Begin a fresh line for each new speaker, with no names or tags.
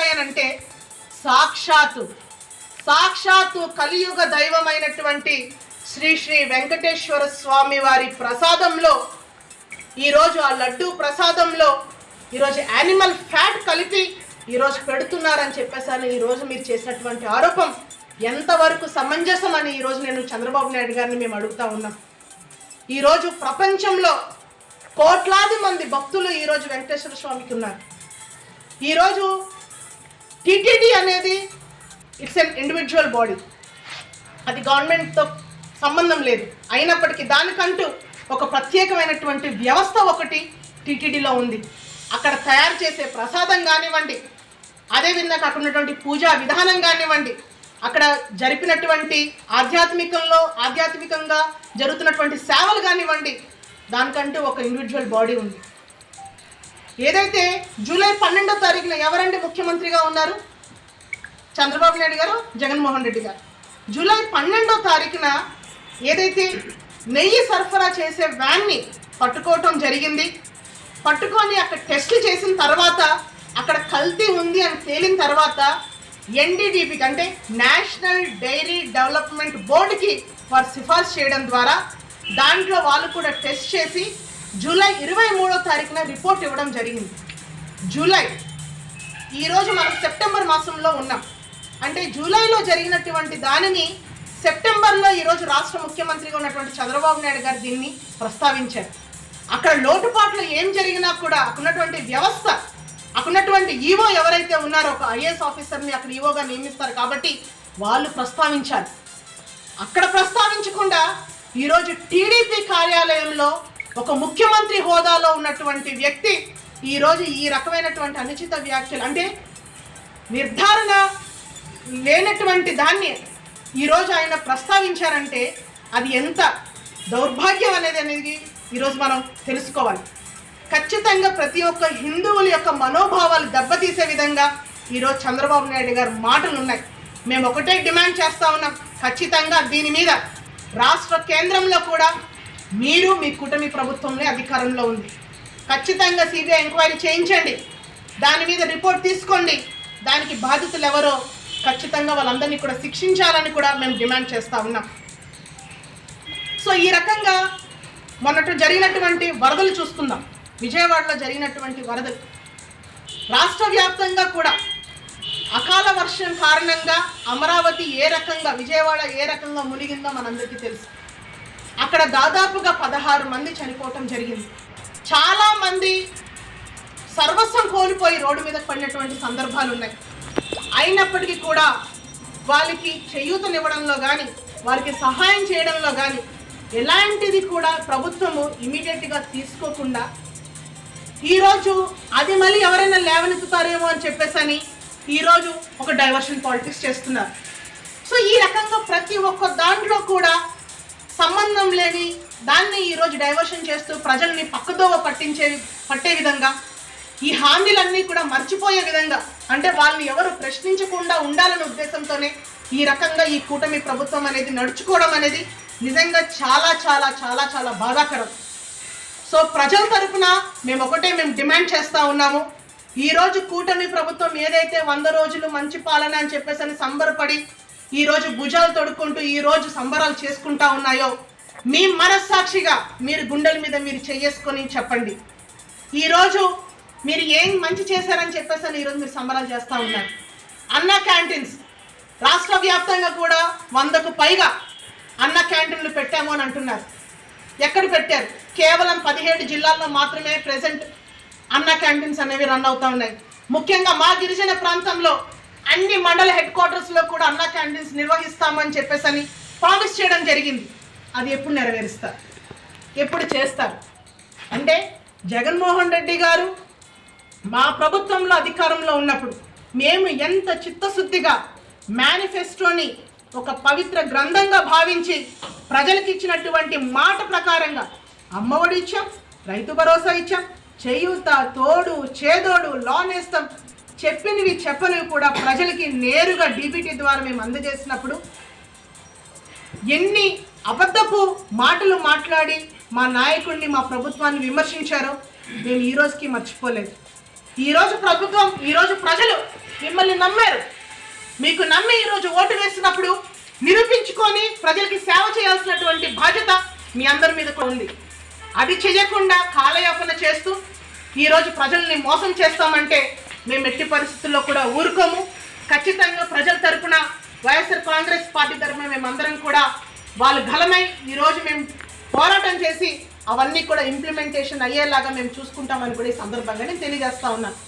ఉన్నాయనంటే సాక్షాత్తు సాక్షాత్తు కలియుగ దైవమైనటువంటి శ్రీ శ్రీ వెంకటేశ్వర స్వామి వారి ప్రసాదంలో ఈరోజు ఆ లడ్డు ప్రసాదంలో ఈరోజు యానిమల్ ఫ్యాట్ కలిపి ఈరోజు పెడుతున్నారని చెప్పేసాను ఈరోజు మీరు చేసినటువంటి ఆరోపం ఎంతవరకు సమంజసం అని ఈరోజు నేను చంద్రబాబు నాయుడు గారిని మేము అడుగుతా ఉన్నాం. ఈరోజు ప్రపంచంలో కోట్లాది మంది భక్తులు ఈరోజు వెంకటేశ్వర స్వామికి ఉన్నారు. ఈరోజు టీటీడీ అనేది ఇట్స్ ఎన్ ఇండివిజువల్ బాడీ అది గవర్నమెంట్తో సంబంధం లేదు. అయినప్పటికీ దానికంటూ ఒక ప్రత్యేకమైనటువంటి వ్యవస్థ ఒకటి టీటీడీలో ఉంది. అక్కడ తయారు చేసే ప్రసాదం కానివ్వండి అదేవిధంగా అక్కడ ఉన్నటువంటి పూజా విధానం కానివ్వండి అక్కడ జరిపినటువంటి ఆధ్యాత్మికంలో ఆధ్యాత్మికంగా జరుగుతున్నటువంటి సేవలు కానివ్వండి దానికంటూ ఒక ఇండివిజువల్ బాడీ ఉంది. ఏదైతే జూలై పన్నెండో తారీఖున ఎవరండి ముఖ్యమంత్రిగా ఉన్నారు? చంద్రబాబు నాయుడు గారు జగన్మోహన్ రెడ్డి గారు. జూలై పన్నెండో తారీఖున ఏదైతే నెయ్యి సరఫరా చేసే వ్యాన్ని పట్టుకోవటం జరిగింది. పట్టుకొని అక్కడ టెస్ట్ చేసిన తర్వాత అక్కడ కల్తీ ఉంది అని తేలిన తర్వాత ఎన్డీడీపీకి అంటే నేషనల్ డైరీ డెవలప్మెంట్ బోర్డుకి వారు సిఫార్సు చేయడం ద్వారా దాంట్లో వాళ్ళు కూడా టెస్ట్ చేసి జూలై ఇరవై మూడో తారీఖున రిపోర్ట్ ఇవ్వడం జరిగింది. జూలై ఈరోజు మనం సెప్టెంబర్ మాసంలో ఉన్నాం. అంటే జూలైలో జరిగినటువంటి దానిని సెప్టెంబర్లో ఈరోజు రాష్ట్ర ముఖ్యమంత్రిగా ఉన్నటువంటి చంద్రబాబు నాయుడు గారు దీన్ని ప్రస్తావించారు. అక్కడ లోటుపాట్లు ఏం జరిగినా కూడా అక్కడ ఉన్నటువంటి వ్యవస్థ అక్కడ ఈవో ఎవరైతే ఉన్నారో ఒక ఐఏఎస్ ఆఫీసర్ని అక్కడ ఈవోగా నియమిస్తారు కాబట్టి వాళ్ళు ప్రస్తావించారు. అక్కడ ప్రస్తావించకుండా ఈరోజు టీడీపీ కార్యాలయంలో ఒక ముఖ్యమంత్రి హోదాలో ఉన్నటువంటి వ్యక్తి ఈరోజు ఈ రకమైనటువంటి అనుచిత వ్యాఖ్యలు అంటే నిర్ధారణ లేనటువంటి దాన్ని ఈరోజు ఆయన ప్రస్తావించారంటే అది ఎంత దౌర్భాగ్యం అనేది అనేది ఈరోజు మనం తెలుసుకోవాలి. ఖచ్చితంగా ప్రతి ఒక్క హిందువుల యొక్క మనోభావాలు దెబ్బతీసే విధంగా ఈరోజు చంద్రబాబు నాయుడు గారు మాటలు ఉన్నాయి మేము ఒకటే డిమాండ్ చేస్తా ఉన్నాం ఖచ్చితంగా దీని మీద రాష్ట్ర కేంద్రంలో కూడా మీరు మీ కూటమి ప్రభుత్వంలో అధికారంలో ఉంది ఖచ్చితంగా సిబిఐ ఎంక్వైరీ చేయించండి. దాని మీద రిపోర్ట్ తీసుకోండి. దానికి బాధితులు ఎవరో ఖచ్చితంగా వాళ్ళందరినీ కూడా శిక్షించాలని కూడా మేము డిమాండ్ చేస్తూ ఉన్నాం. సో ఈ రకంగా మొన్నటి జరిగినటువంటి వరదలు చూసుకుందాం విజయవాడలో జరిగినటువంటి వరదలు. రాష్ట్ర వ్యాప్తంగా కూడా అకాల వర్షం కారణంగా అమరావతి ఏ రకంగా విజయవాడ ఏ రకంగా మునిగిందో మనందరికీ తెలుసు. అక్కడ దాదాపుగా పదహారు మంది చనిపోవటం జరిగింది. చాలా మంది సర్వస్వం కోల్పోయి రోడ్డు మీద పడినటువంటి సందర్భాలు ఉన్నాయి. అయినప్పటికీ కూడా వాళ్ళకి చేయూతనివ్వడంలో కానీ వారికి సహాయం చేయడంలో కానీ ఎలాంటిది కూడా ప్రభుత్వము ఇమీడియట్గా తీసుకోకుండా ఈరోజు అది మళ్ళీ ఎవరైనా లేవనెత్తుతారేమో అని చెప్పేసని ఈరోజు ఒక డైవర్షన్ పాలిటిక్స్ చేస్తున్నారు. సో ఈ రకంగా ప్రతి ఒక్క దాంట్లో కూడా సంబంధం లేని దాన్ని ఈరోజు డైవర్షన్ చేస్తూ ప్రజల్ని పక్కదోవ పట్టించే పట్టే విధంగా ఈ హామీలన్నీ కూడా మర్చిపోయే విధంగా అంటే వాళ్ళని ఎవరు ప్రశ్నించకుండా ఉండాలనే ఉద్దేశంతోనే ఈ రకంగా ఈ కూటమి ప్రభుత్వం అనేది నడుచుకోవడం అనేది నిజంగా చాలా చాలా చాలా చాలా బాధాకరం. సో ప్రజల తరఫున మేము ఒకటే మేము డిమాండ్ చేస్తూ ఉన్నాము. ఈరోజు కూటమి ప్రభుత్వం ఏదైతే వంద రోజులు మంచి పాలన అని చెప్పేసి అని సంబరపడి ఈరోజు భుజాలు తొడుక్కుంటూ ఈ రోజు సంబరాలు చేసుకుంటా ఉన్నాయో మీ మనస్సాక్షిగా మీరు గుండెల మీద మీరు చేసుకొని చెప్పండి. ఈరోజు మీరు ఏం మంచి చేశారని చెప్పేసి అని ఈరోజు మీరు సంబరాలు చేస్తూ ఉన్నారు. అన్న క్యాంటీన్స్ రాష్ట్ర వ్యాప్తంగా కూడా వందకు పైగా అన్న క్యాంటీన్లు పెట్టాము అని అంటున్నారు. ఎక్కడ పెట్టారు? కేవలం పదిహేడు జిల్లాల్లో మాత్రమే ప్రజెంట్ అన్న క్యాంటీన్స్ అనేవి రన్ అవుతూ ఉన్నాయి. ముఖ్యంగా మా గిరిజన ప్రాంతంలో అన్ని మండల హెడ్ క్వార్టర్స్లో కూడా అన్న క్యాంటీన్స్ నిర్వహిస్తామని చెప్పేసి అని ప్రామిస్ చేయడం జరిగింది. అది ఎప్పుడు నెరవేరుస్తారు? ఎప్పుడు చేస్తారు? అంటే జగన్మోహన్ రెడ్డి గారు మా ప్రభుత్వంలో అధికారంలో ఉన్నప్పుడు మేము ఎంత చిత్తశుద్ధిగా మేనిఫెస్టోని ఒక పవిత్ర గ్రంథంగా భావించి ప్రజలకు ఇచ్చినటువంటి మాట ప్రకారంగా అమ్మఒడి ఇచ్చాం రైతు భరోసా ఇచ్చాం చేయూత తోడు చేదోడు లోన్ వేస్తాం చెప్పినవి చెప్పనివి కూడా ప్రజలకి నేరుగా డీబీటీ ద్వారా మేము అందజేసినప్పుడు ఎన్ని అబద్ధపు మాటలు మాట్లాడి మా నాయకుడిని మా ప్రభుత్వాన్ని విమర్శించారో మేము ఈ రోజుకి మర్చిపోలేదు. ఈరోజు ప్రభుత్వం ఈరోజు ప్రజలు మిమ్మల్ని నమ్మారు. మీకు నమ్మి ఈరోజు ఓటు వేసినప్పుడు నిరూపించుకొని ప్రజలకి సేవ చేయాల్సినటువంటి బాధ్యత మీ అందరి మీద ఉంది. అది చేయకుండా కాలయాపన చేస్తూ ఈరోజు ప్రజల్ని మోసం చేస్తామంటే మేము ఎట్టి పరిస్థితుల్లో కూడా ఊరుకోము. ఖచ్చితంగా ప్రజల తరపున వైఎస్ఆర్ కాంగ్రెస్ పార్టీ తరపున మేమందరం కూడా వాళ్ళు గలమై ఈరోజు మేము పోరాటం చేసి అవన్నీ కూడా ఇంప్లిమెంటేషన్ అయ్యేలాగా మేము చూసుకుంటామని కూడా ఈ సందర్భంగా నేను తెలియజేస్తా ఉన్నాను.